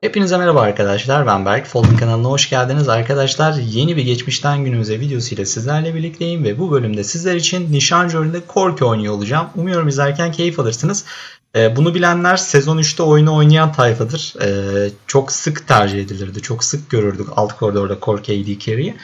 Hepinize merhaba arkadaşlar. Ben Berk. Folding kanalına hoş geldiniz. Arkadaşlar yeni bir geçmişten günümüze videosuyla sizlerle birlikteyim ve bu bölümde sizler için nişancı rolünde Korki oynuyor olacağım. Umuyorum izlerken keyif alırsınız. Ee, bunu bilenler sezon 3'te oyunu oynayan tayfadır. Ee, çok sık tercih edilirdi. Çok sık görürdük alt koridorda Korki AD Carry'i.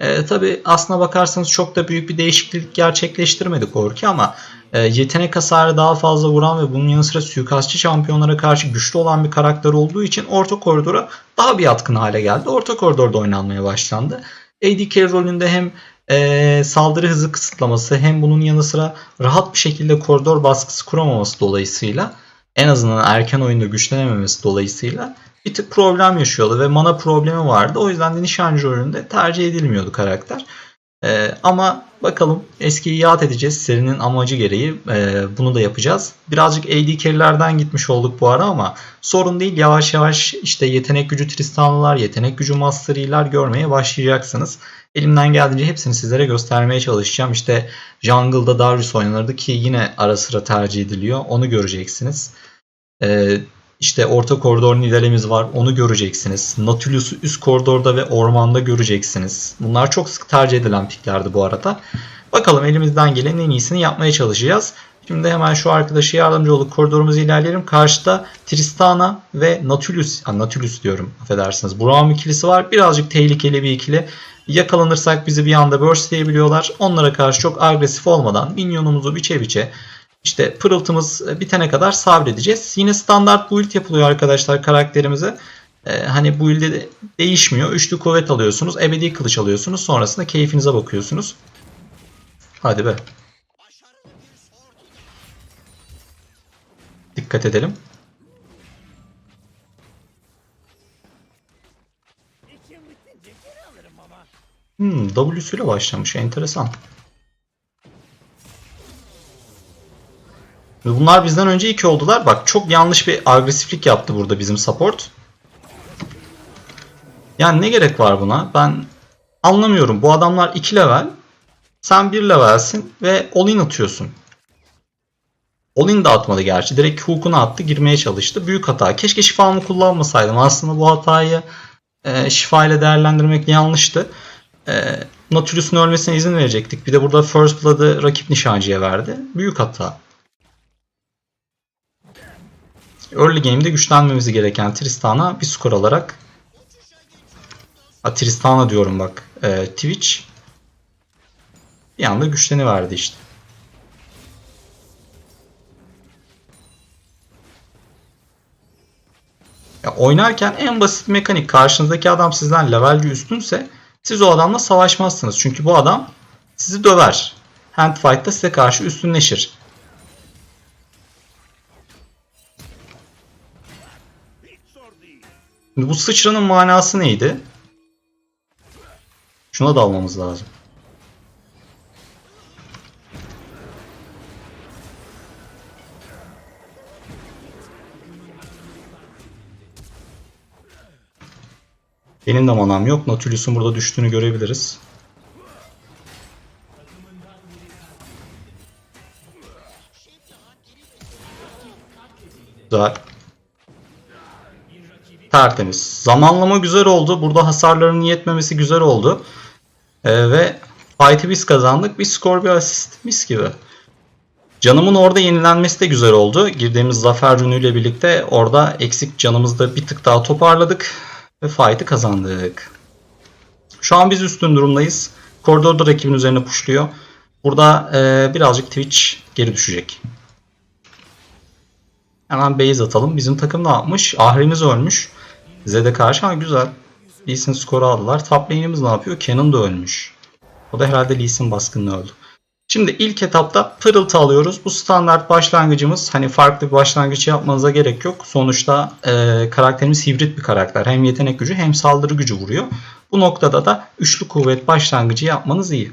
Ee, Tabi aslına bakarsanız çok da büyük bir değişiklik gerçekleştirmedi Korki ama e, yetenek hasarı daha fazla vuran ve bunun yanı sıra suikastçı şampiyonlara karşı güçlü olan bir karakter olduğu için orta koridora daha bir yatkın hale geldi. Orta koridorda oynanmaya başlandı. AD rolünde hem e, saldırı hızı kısıtlaması hem bunun yanı sıra rahat bir şekilde koridor baskısı kuramaması dolayısıyla en azından erken oyunda güçlenememesi dolayısıyla bir tık problem yaşıyordu ve mana problemi vardı. O yüzden de nişancı rolünde tercih edilmiyordu karakter. Ee, ama bakalım eskiyi yad edeceğiz. Serinin amacı gereği e, bunu da yapacağız. Birazcık AD carry'lerden gitmiş olduk bu ara ama sorun değil. Yavaş yavaş işte yetenek gücü Tristanlılar, yetenek gücü Mastery'ler görmeye başlayacaksınız. Elimden geldiğince hepsini sizlere göstermeye çalışacağım. İşte Jungle'da Darius oynanırdı ki yine ara sıra tercih ediliyor. Onu göreceksiniz. Ee, işte orta koridor Nidalee'miz var. Onu göreceksiniz. Nautilus'u üst koridorda ve ormanda göreceksiniz. Bunlar çok sık tercih edilen piklerdi bu arada. Bakalım elimizden gelen en iyisini yapmaya çalışacağız. Şimdi hemen şu arkadaşı yardımcı olup koridorumuzu ilerleyelim. Karşıda Tristana ve Nautilus, Nautilus diyorum affedersiniz. Braum ikilisi var. Birazcık tehlikeli bir ikili. Yakalanırsak bizi bir anda burstleyebiliyorlar. Onlara karşı çok agresif olmadan minyonumuzu biçe biçe işte pırıltımız bitene kadar sabredeceğiz. Yine standart build yapılıyor arkadaşlar karakterimize. Ee, hani build'de de değişmiyor. Üçlü kuvvet alıyorsunuz. Ebedi kılıç alıyorsunuz. Sonrasında keyfinize bakıyorsunuz. Hadi be. Dikkat edelim. Hmm, W'suyla başlamış. Enteresan. Ve Bunlar bizden önce iki oldular. Bak çok yanlış bir agresiflik yaptı burada bizim support. Yani ne gerek var buna? Ben anlamıyorum. Bu adamlar 2 level. Sen 1 levelsin ve all-in atıyorsun. All-in de atmadı gerçi. Direkt hook'unu attı. Girmeye çalıştı. Büyük hata. Keşke şifamı kullanmasaydım. Aslında bu hatayı e, şifa ile değerlendirmek yanlıştı. E, Nautilus'un ölmesine izin verecektik. Bir de burada First Blood'ı rakip nişancıya verdi. Büyük hata. Early game'de güçlenmemiz gereken Tristan'a bir skor alarak ha, Tristana diyorum bak e, Twitch bir anda güçleniverdi işte. Ya oynarken en basit mekanik karşınızdaki adam sizden levelci üstünse siz o adamla savaşmazsınız. Çünkü bu adam sizi döver. Handfight'ta size karşı üstünleşir. Şimdi bu sıçranın manası neydi? Şuna da almamız lazım. Benim de manam yok. Nautilus'un burada düştüğünü görebiliriz. Güzel. Tertemiz. Zamanlama güzel oldu. Burada hasarların yetmemesi güzel oldu. Ee, ve fight'ı biz kazandık. Bir skor bir asist. Mis gibi. Canımın orada yenilenmesi de güzel oldu. Girdiğimiz zafer rünüyle birlikte orada eksik canımızda bir tık daha toparladık. Ve fight'ı kazandık. Şu an biz üstün durumdayız. Koridorda rakibin üzerine pushluyor. Burada e, birazcık Twitch geri düşecek. Hemen base atalım. Bizim takım ne yapmış? Ahrimiz ölmüş. Zed'e karşı ha güzel. Lee Sin skoru aldılar. Top lane'imiz ne yapıyor? Canon da ölmüş. O da herhalde Lee Sin baskınla öldü. Şimdi ilk etapta pırıltı alıyoruz. Bu standart başlangıcımız. Hani farklı bir başlangıç yapmanıza gerek yok. Sonuçta e, karakterimiz hibrit bir karakter. Hem yetenek gücü hem saldırı gücü vuruyor. Bu noktada da üçlü kuvvet başlangıcı yapmanız iyi.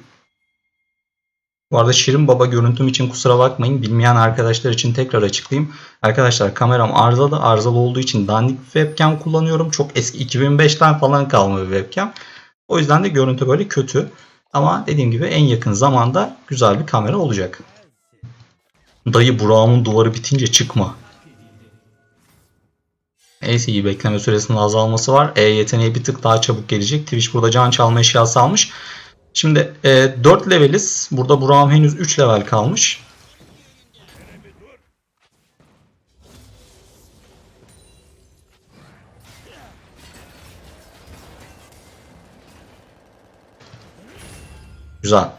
Bu arada Şirin Baba görüntüm için kusura bakmayın. Bilmeyen arkadaşlar için tekrar açıklayayım. Arkadaşlar kameram arızalı. Arızalı olduğu için dandik webcam kullanıyorum. Çok eski 2005'ten falan kalma bir webcam. O yüzden de görüntü böyle kötü. Ama dediğim gibi en yakın zamanda güzel bir kamera olacak. Dayı Burak'ımın duvarı bitince çıkma. Neyse iyi bekleme süresinin azalması var. E yeteneği bir tık daha çabuk gelecek. Twitch burada can çalma eşyası almış. Şimdi e, 4 leveliz. Burada Burak'ım henüz 3 level kalmış. Güzel.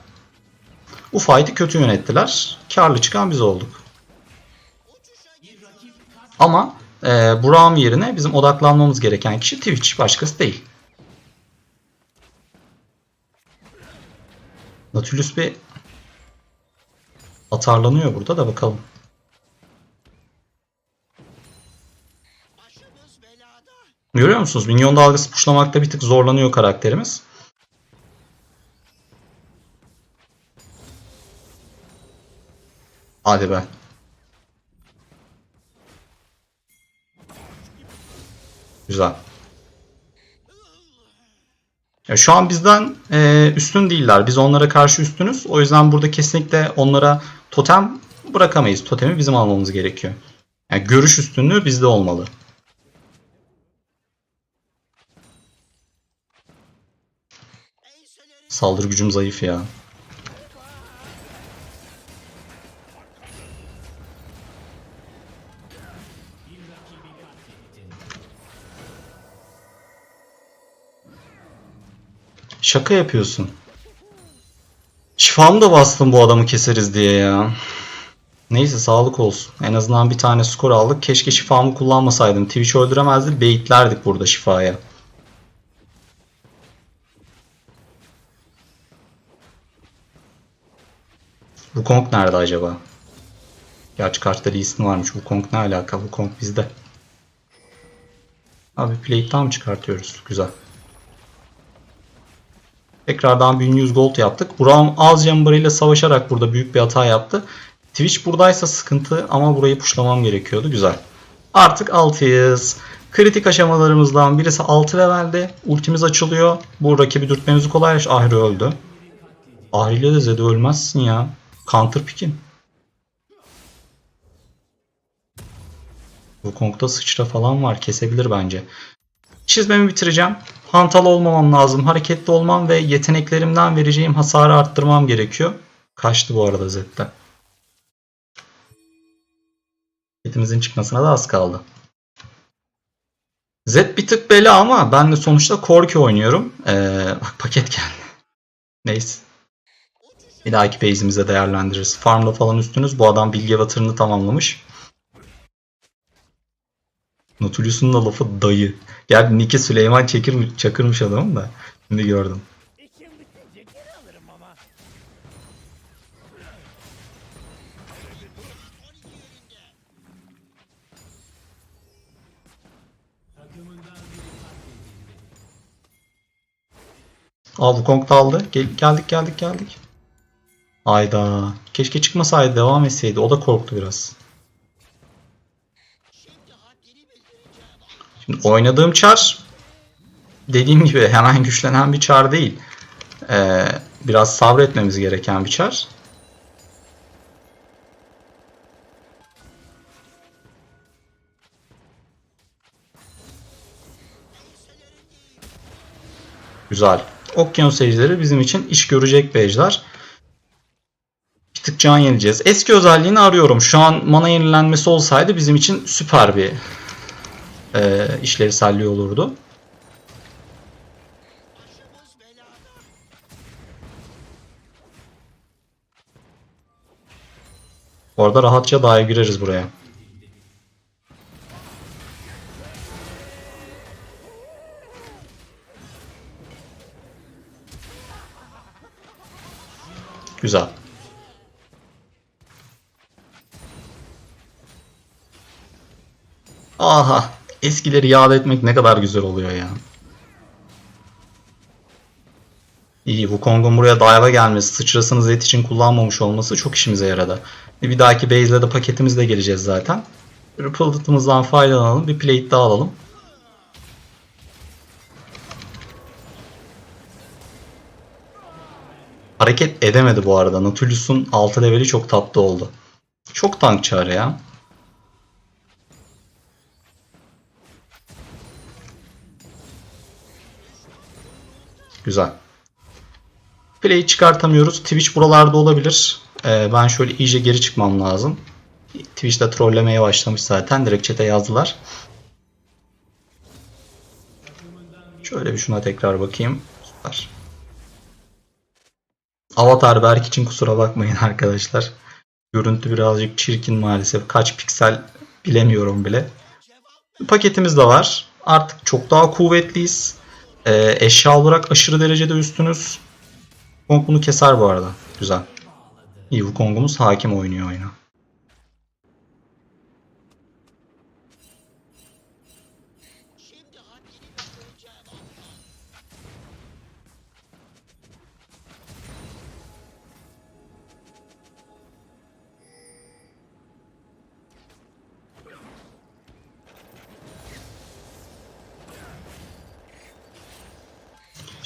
Bu fight'i kötü yönettiler. Karlı çıkan biz olduk. Ama e, Burak'ım yerine bizim odaklanmamız gereken kişi Twitch. Başkası değil. Nautilus bir atarlanıyor burada da bakalım. Görüyor musunuz? Minyon dalgası puşlamakta bir tık zorlanıyor karakterimiz. Hadi be. Güzel. Ya şu an bizden e, üstün değiller. Biz onlara karşı üstünüz. O yüzden burada kesinlikle onlara totem bırakamayız. Totemi bizim almamız gerekiyor. Yani görüş üstünlüğü bizde olmalı. Saldırı gücüm zayıf ya. Şaka yapıyorsun. Şifamı da bastım bu adamı keseriz diye ya. Neyse sağlık olsun. En azından bir tane skor aldık. Keşke şifamı kullanmasaydım. Twitch öldüremezdi. Beyitlerdik burada şifaya. Wukong nerede acaba? Gerçi kartta Lee varmış. Wukong ne alaka? Wukong bizde. Abi plate tam çıkartıyoruz. Güzel. Tekrardan 1100 gold yaptık. Buram az ile savaşarak burada büyük bir hata yaptı. Twitch buradaysa sıkıntı ama burayı puşlamam gerekiyordu. Güzel. Artık 6'yız. Kritik aşamalarımızdan birisi 6 levelde. Ultimiz açılıyor. Bu rakibi dürtmemizi kolaylaş. Ahri öldü. Ahri ile de Zed'i ölmezsin ya. Counter pick'in. Bu Kong'da sıçra falan var. Kesebilir bence. Çizmemi bitireceğim. Hantal olmamam lazım. Hareketli olmam ve yeteneklerimden vereceğim hasarı arttırmam gerekiyor. Kaçtı bu arada Zed'de. Paketimizin çıkmasına da az kaldı. Zed bir tık bela ama ben de sonuçta Korki oynuyorum. Ee, bak paket geldi. Neyse. Bir dahaki base'imizde değerlendiririz. Farmda falan üstünüz. Bu adam bilgi batırını tamamlamış. Nautilus'un da lafı dayı. Yani Nick'i Süleyman Çakır, Çakırmış adamım da. Şimdi gördüm. Aa Wukong da aldı. Gel, geldik geldik geldik. Ayda. Keşke çıkmasaydı devam etseydi. O da korktu biraz. Oynadığım çar dediğim gibi hemen güçlenen bir çar değil. Ee, biraz sabretmemiz gereken bir çar. Güzel. Okyanus ejderi bizim için iş görecek bir ejder. Bir tık can yenileceğiz. Eski özelliğini arıyorum. Şu an mana yenilenmesi olsaydı bizim için süper bir e, işlevselliği olurdu. Bu arada rahatça dağa gireriz buraya. Güzel. Aha. Eskileri yad etmek ne kadar güzel oluyor ya. İyi bu Kong'un buraya dive'a gelmesi, sıçrasını Zed için kullanmamış olması çok işimize yaradı. Bir dahaki base'le de paketimizle geleceğiz zaten. Rippled'ımızdan faydalanalım. Bir plate daha alalım. Hareket edemedi bu arada. Nautilus'un 6 leveli çok tatlı oldu. Çok tank çağrı ya. Güzel. Play'i çıkartamıyoruz. Twitch buralarda olabilir. Ee, ben şöyle iyice geri çıkmam lazım. Twitch'te trollemeye başlamış zaten. Direkt chat'e yazdılar. Şöyle bir şuna tekrar bakayım. Süper. Avatar Berk için kusura bakmayın arkadaşlar. Görüntü birazcık çirkin maalesef. Kaç piksel bilemiyorum bile. Paketimiz de var. Artık çok daha kuvvetliyiz. Ee, eşya olarak aşırı derecede üstünüz. Kong bunu keser bu arada. Güzel. İyi Wukong'umuz hakim oynuyor oyuna.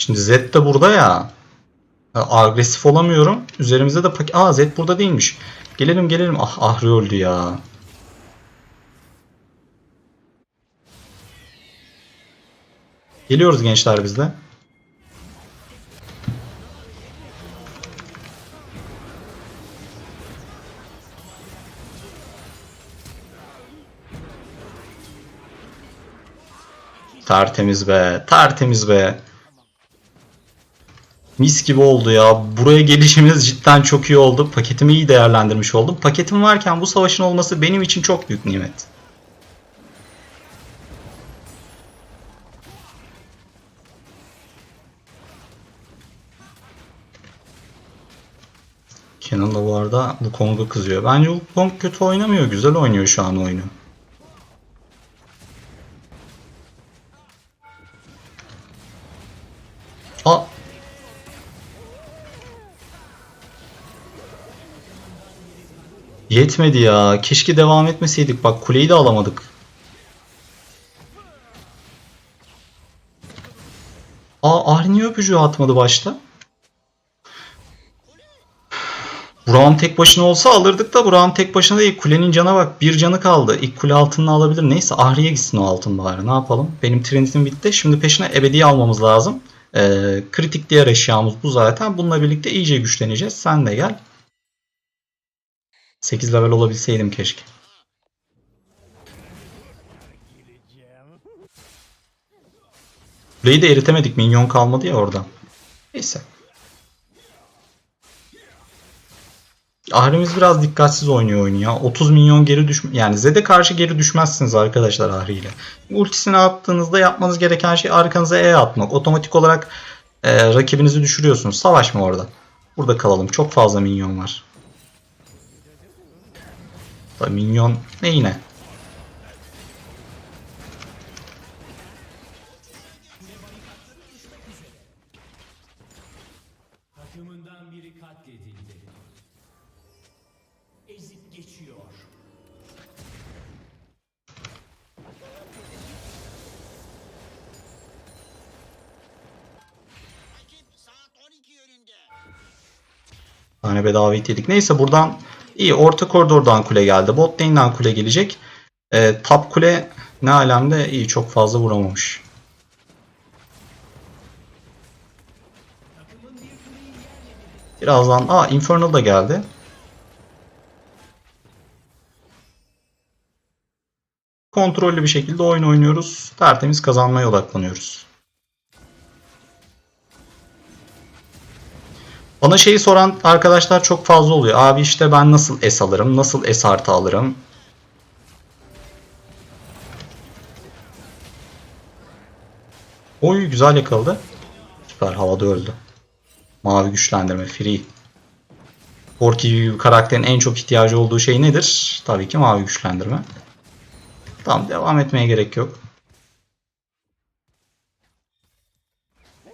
Şimdi Z de burada ya. Agresif olamıyorum. Üzerimizde de paket... Aa Z burada değilmiş. Gelelim gelelim. Ah Ahri öldü ya. Geliyoruz gençler biz de. Tertemiz be. Tertemiz be. Mis gibi oldu ya. Buraya gelişimiz cidden çok iyi oldu. Paketimi iyi değerlendirmiş oldum. Paketim varken bu savaşın olması benim için çok büyük nimet. Kenan da bu arada bu Kong'a kızıyor. Bence bu Kong kötü oynamıyor. Güzel oynuyor şu an oyunu. Yetmedi ya. Keşke devam etmeseydik. Bak kuleyi de alamadık. Aa Ahri niye öpücüğü atmadı başta? Burak'ın tek başına olsa alırdık da Burak'ın tek başına değil. Kulenin cana bak. Bir canı kaldı. İlk kule altını alabilir. Neyse Ahri'ye gitsin o altın bari. Ne yapalım? Benim Trinity'm bitti. Şimdi peşine ebedi almamız lazım. Ee, kritik diğer eşyamız bu zaten. Bununla birlikte iyice güçleneceğiz. Sen de gel. 8 level olabilseydim keşke. Kuleyi de eritemedik. Minyon kalmadı ya orada. Neyse. Ahri'miz biraz dikkatsiz oynuyor oyunu ya. 30 milyon geri düşme yani Zed'e karşı geri düşmezsiniz arkadaşlar Ahri ile. Ultisini attığınızda yapmanız gereken şey arkanıza E atmak. Otomatik olarak e, rakibinizi düşürüyorsunuz. Savaşma orada. Burada kalalım. Çok fazla minyon var. Da minyon ne yine? Takımından biri katledildi. Ezip geçiyor. tane bedava hit yedik. Neyse buradan iyi orta koridordan kule geldi. Bot lane'den kule gelecek. Ee, top kule ne alemde iyi çok fazla vuramamış. Birazdan aa Infernal da geldi. Kontrollü bir şekilde oyun oynuyoruz. Tertemiz kazanmaya odaklanıyoruz. Bana şeyi soran arkadaşlar çok fazla oluyor. Abi işte ben nasıl S alırım? Nasıl S artı alırım? Oy güzel yakaladı. Süper havada öldü. Mavi güçlendirme free. Bir karakterin en çok ihtiyacı olduğu şey nedir? Tabii ki mavi güçlendirme. Tamam devam etmeye gerek yok.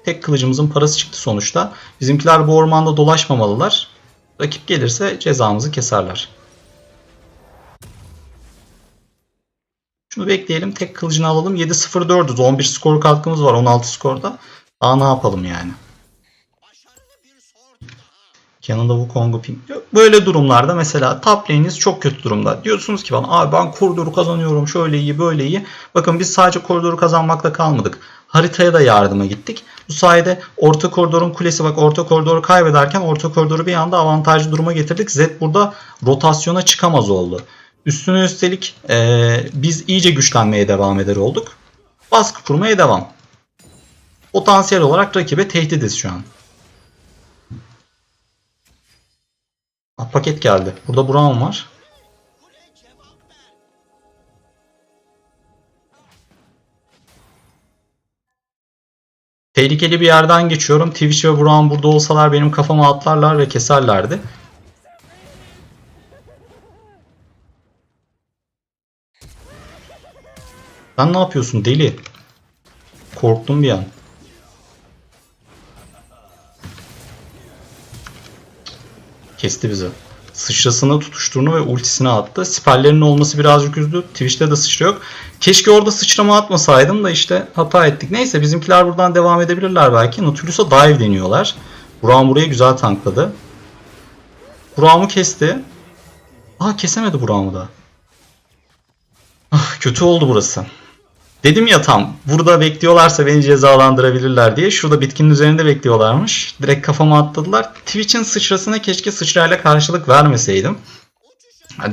Tek kılıcımızın parası çıktı sonuçta. Bizimkiler bu ormanda dolaşmamalılar. Rakip gelirse cezamızı keserler. Şunu bekleyelim. Tek kılıcını alalım. 7-0-4'üz. 11 skor katkımız var. 16 skorda. Daha ne yapalım yani. Yanında Wukong'u ping. Böyle durumlarda mesela top lane'iniz çok kötü durumda. Diyorsunuz ki bana abi ben koridoru kazanıyorum şöyle iyi böyle iyi. Bakın biz sadece koridoru kazanmakla kalmadık. Haritaya da yardıma gittik. Bu sayede orta koridorun kulesi bak orta koridoru kaybederken orta koridoru bir anda avantajlı duruma getirdik. Zed burada rotasyona çıkamaz oldu. Üstüne üstelik eee, biz iyice güçlenmeye devam eder olduk. Baskı kurmaya devam. Potansiyel olarak rakibe tehdidiz şu an. Ah, paket geldi. Burada Brown var. Tehlikeli bir yerden geçiyorum. Twitch ve Brown burada olsalar benim kafama atlarlar ve keserlerdi. Sen ne yapıyorsun deli? Korktum bir an. Kesti bizi. Sıçrasını tutuşturunu ve ultisini attı. Siperlerinin olması birazcık üzdü. Twitch'te de sıçra yok. Keşke orada sıçrama atmasaydım da işte hata ettik. Neyse bizimkiler buradan devam edebilirler belki. Nautilus'a dive deniyorlar. Burak'ın buraya güzel tankladı. Burak'ımı kesti. Aa kesemedi Burak'ımı da. Ah, kötü oldu burası. Dedim ya tam burada bekliyorlarsa beni cezalandırabilirler diye. Şurada bitkinin üzerinde bekliyorlarmış. Direkt kafama atladılar. Twitch'in sıçrasına keşke sıçrayla karşılık vermeseydim.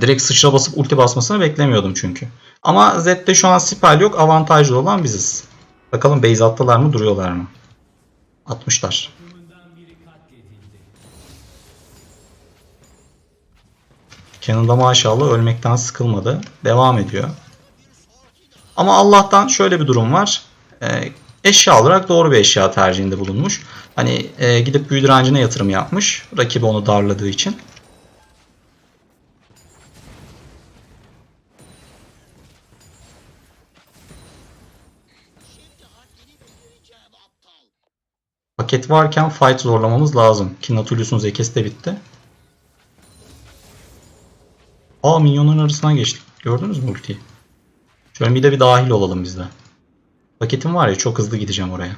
Direkt sıçra basıp ulti basmasını beklemiyordum çünkü. Ama Zed'de şu an spell yok. Avantajlı olan biziz. Bakalım base attılar mı duruyorlar mı? Atmışlar. Canon'da maşallah ölmekten sıkılmadı. Devam ediyor. Ama Allah'tan şöyle bir durum var. Ee, eşya olarak doğru bir eşya tercihinde bulunmuş. Hani e, gidip büyü direncine yatırım yapmış. Rakibi onu darladığı için. Paket varken fight zorlamamız lazım. Ki Nautilus'un zekesi de bitti. Aa minyonların arasından geçtik. Gördünüz mü ultiyi? Şöyle bir de bir dahil olalım biz de. Paketim var ya çok hızlı gideceğim oraya.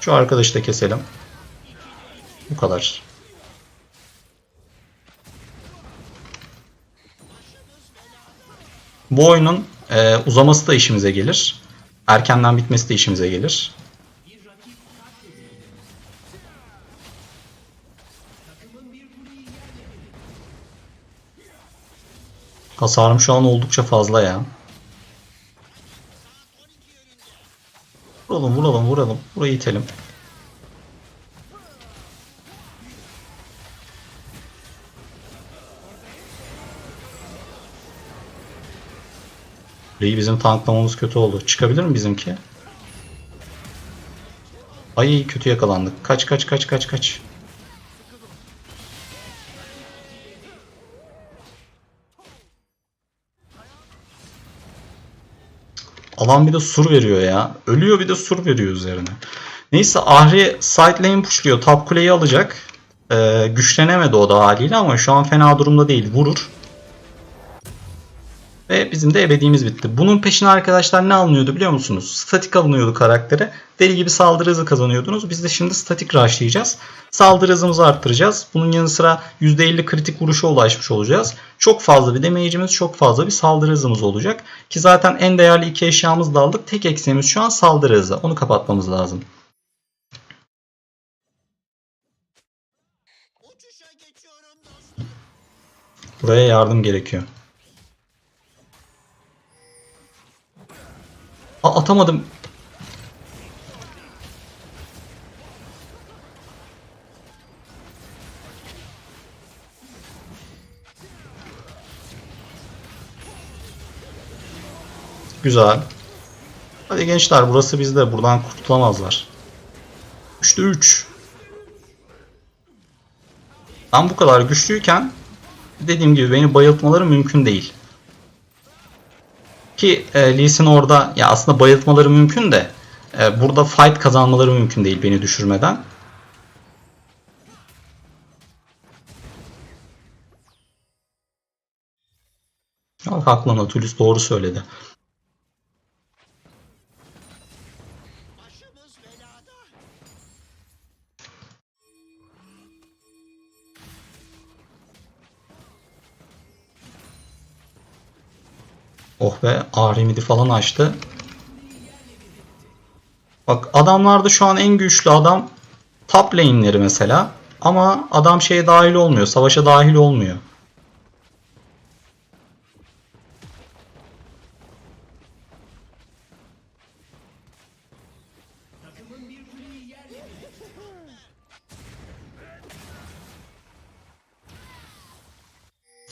Şu arkadaşı da keselim. Bu kadar. Bu oyunun e, uzaması da işimize gelir. Erkenden bitmesi de işimize gelir. Hasarım şu an oldukça fazla ya. Vuralım vuralım vuralım. Burayı itelim. Burayı bizim tanklamamız kötü oldu. Çıkabilir mi bizimki? Ay kötü yakalandık. Kaç kaç kaç kaç kaç. Alan bir de sur veriyor ya. Ölüyor bir de sur veriyor üzerine. Neyse Ahri side lane pushluyor. Top kuleyi alacak. Ee, güçlenemedi o da haliyle ama şu an fena durumda değil. Vurur. Ve bizim de ebediğimiz bitti. Bunun peşine arkadaşlar ne alınıyordu biliyor musunuz? Statik alınıyordu karaktere. Deli gibi saldırı hızı kazanıyordunuz. Biz de şimdi statik rushlayacağız. Saldırı hızımızı arttıracağız. Bunun yanı sıra %50 kritik vuruşa ulaşmış olacağız. Çok fazla bir damage'imiz, çok fazla bir saldırı hızımız olacak. Ki zaten en değerli iki eşyamızı da aldık. Tek eksiğimiz şu an saldırı hızı. Onu kapatmamız lazım. Buraya yardım gerekiyor. A- atamadım. Güzel. Hadi gençler burası bizde. Buradan kurtulamazlar. 3'te 3. Ben bu kadar güçlüyken dediğim gibi beni bayıltmaları mümkün değil. Ki e, Lee Sin orada ya aslında bayıltmaları mümkün de e, burada fight kazanmaları mümkün değil beni düşürmeden. Ya, haklı Nautilus doğru söyledi. Oh be Ahrimidi falan açtı. Bak adamlarda şu an en güçlü adam top lane'leri mesela. Ama adam şeye dahil olmuyor. Savaşa dahil olmuyor.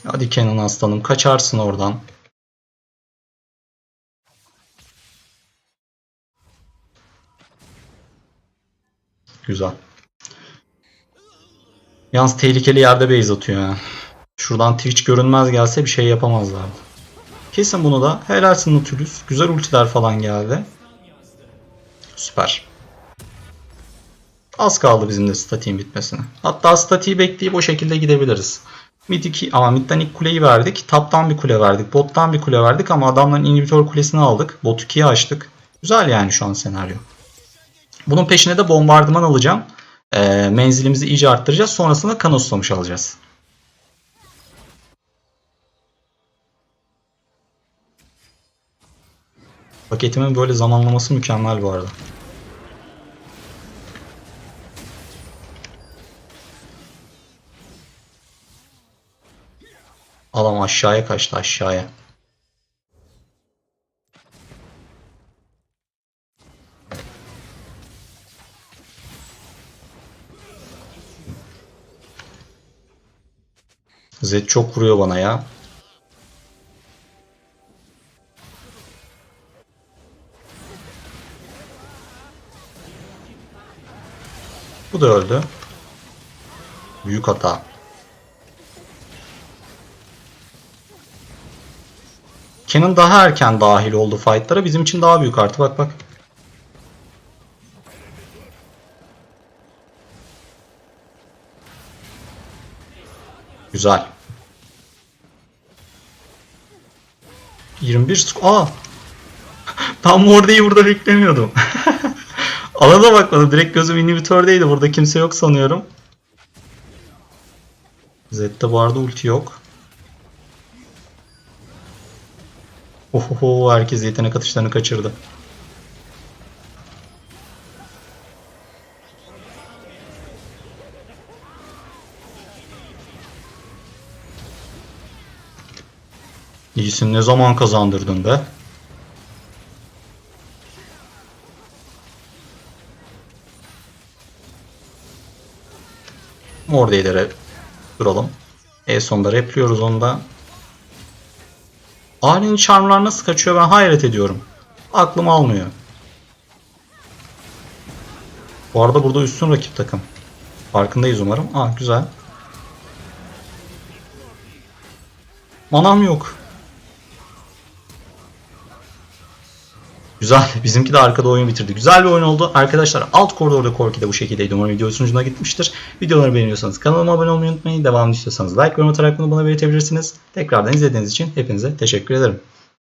Hadi Kenan aslanım kaçarsın oradan. Güzel. Yalnız tehlikeli yerde base atıyor ya. Şuradan Twitch görünmez gelse bir şey yapamazlardı. Kesin bunu da. Helalsin Nautilus. Güzel ultiler falan geldi. Süper. Az kaldı bizim de statiğin bitmesine. Hatta statiği bekleyip o şekilde gidebiliriz. Mid 2 ama midden ilk kuleyi verdik. Taptan bir kule verdik. Bottan bir kule verdik ama adamların inhibitor kulesini aldık. Bot 2'yi açtık. Güzel yani şu an senaryo. Bunun peşine de bombardıman alacağım. Ee, menzilimizi iyice arttıracağız. Sonrasında kan ustamış alacağız. Paketimin böyle zamanlaması mükemmel bu arada. Adam aşağıya kaçtı aşağıya. Zed çok vuruyor bana ya. Bu da öldü. Büyük hata. Kenan daha erken dahil oldu fightlara. Bizim için daha büyük artı. Bak bak. Güzel. 21 sk- Aa! Tam Morde'yi burada beklemiyordum. Alana bakmadım. Direkt gözüm inhibitördeydi. Burada kimse yok sanıyorum. Zed'de bu arada ulti yok. Ohoho herkes yetenek atışlarını kaçırdı. İyisin ne zaman kazandırdın be? Mordeylere duralım. En sonunda repliyoruz onu da. Ali'nin charmlar nasıl kaçıyor ben hayret ediyorum. Aklım almıyor. Bu arada burada üstün rakip takım. Farkındayız umarım. Ah güzel. Manam yok. Güzel. Bizimki de arkada oyun bitirdi. Güzel bir oyun oldu. Arkadaşlar alt koridorda Korki de bu şekildeydi. Umarım video sunucuna gitmiştir. Videoları beğeniyorsanız kanalıma abone olmayı unutmayın. Devamını istiyorsanız like ve yorum atarak bunu bana belirtebilirsiniz. Tekrardan izlediğiniz için hepinize teşekkür ederim.